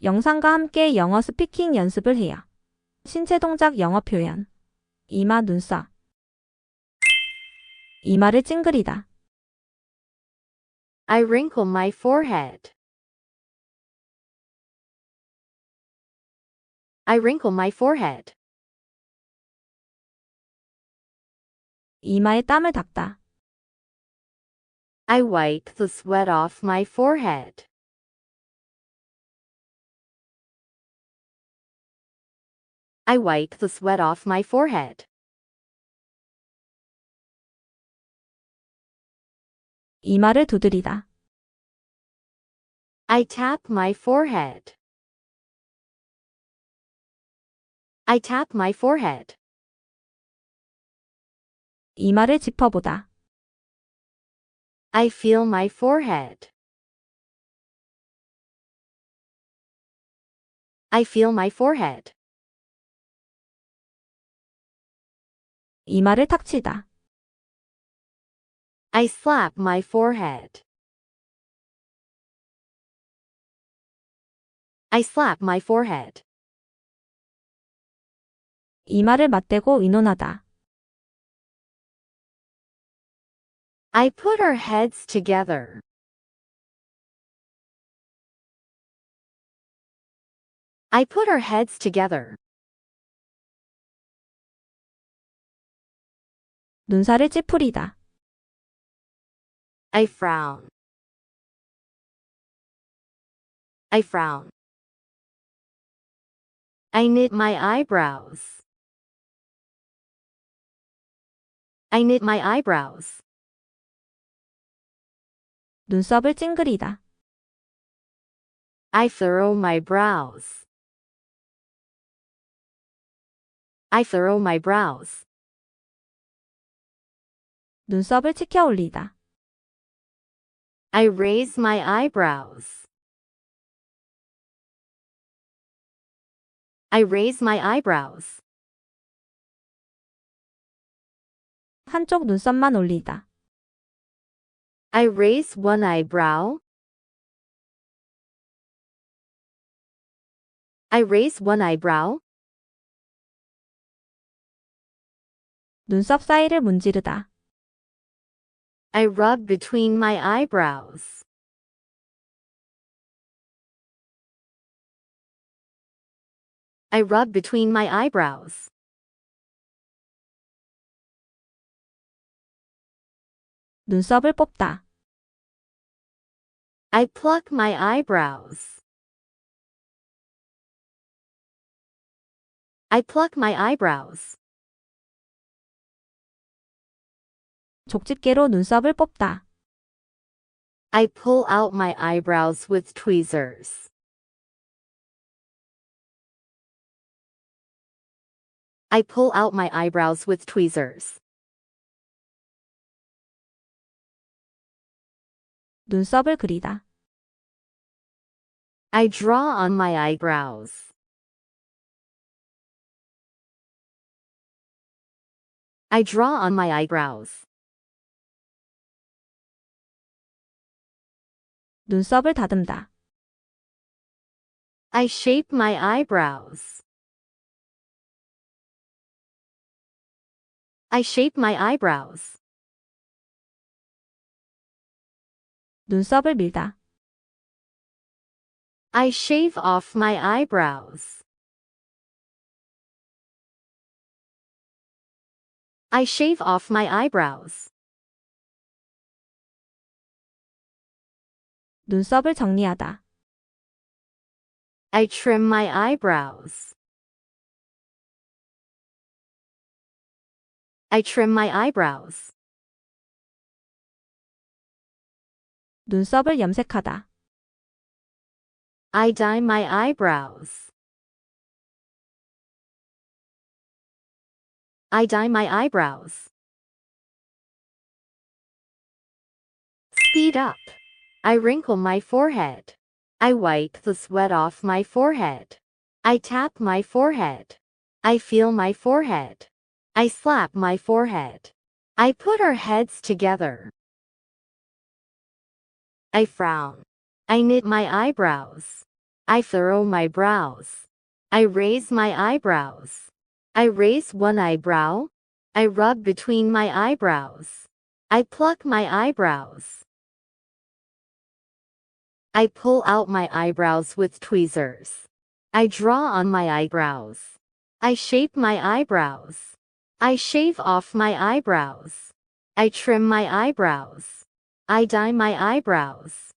영상과 함께 영어 스피킹 연습을 해요. 신체 동작 영어 표현. 이마 눈썹. 이마를 찡그리다. I wrinkle my forehead. I wrinkle my forehead. 이마에 땀을 닦다. I wipe the sweat off my forehead. I wipe the sweat off my forehead. 이마를 두드리다. I tap my forehead. I tap my forehead. 이마를 짚어보다. I feel my forehead. I feel my forehead. 이마를 탁 치다. I slap my forehead. I slap my forehead. 이마를 맞대고 의논하다. I put our heads together. I put our heads together. 눈살을 찌푸리다. I frown. I frown. I knit my eyebrows. I knit my eyebrows. 눈썹을 찡그리다. I furrow my brows. I furrow my brows. 눈썹을 치켜 올리다. I raise my eyebrows. I raise my eyebrows. 한쪽 눈썹만 올리다. I raise one eyebrow. I raise one eyebrow. 눈썹 사이를 문지르다. I rub between my eyebrows. I rub between my eyebrows. 눈썹을 뽑다. I pluck my eyebrows. I pluck my eyebrows. 족집게로 눈썹을 뽑다. I pull out my eyebrows with tweezers. I pull out my eyebrows with tweezers. 눈썹을 그리다. I draw on my eyebrows. I draw on my eyebrows. 눈썹을 다듬다. I shape my eyebrows. I shape my eyebrows. 눈썹을 밀다. I shave off my eyebrows. I shave off my eyebrows. 눈썹을 정리하다. I trim my eyebrows. I trim my eyebrows. 눈썹을 염색하다. I dye my eyebrows. I dye my eyebrows. Speed up. I wrinkle my forehead. I wipe the sweat off my forehead. I tap my forehead. I feel my forehead. I slap my forehead. I put our heads together. I frown. I knit my eyebrows. I furrow my brows. I raise my eyebrows. I raise one eyebrow. I rub between my eyebrows. I pluck my eyebrows. I pull out my eyebrows with tweezers. I draw on my eyebrows. I shape my eyebrows. I shave off my eyebrows. I trim my eyebrows. I dye my eyebrows.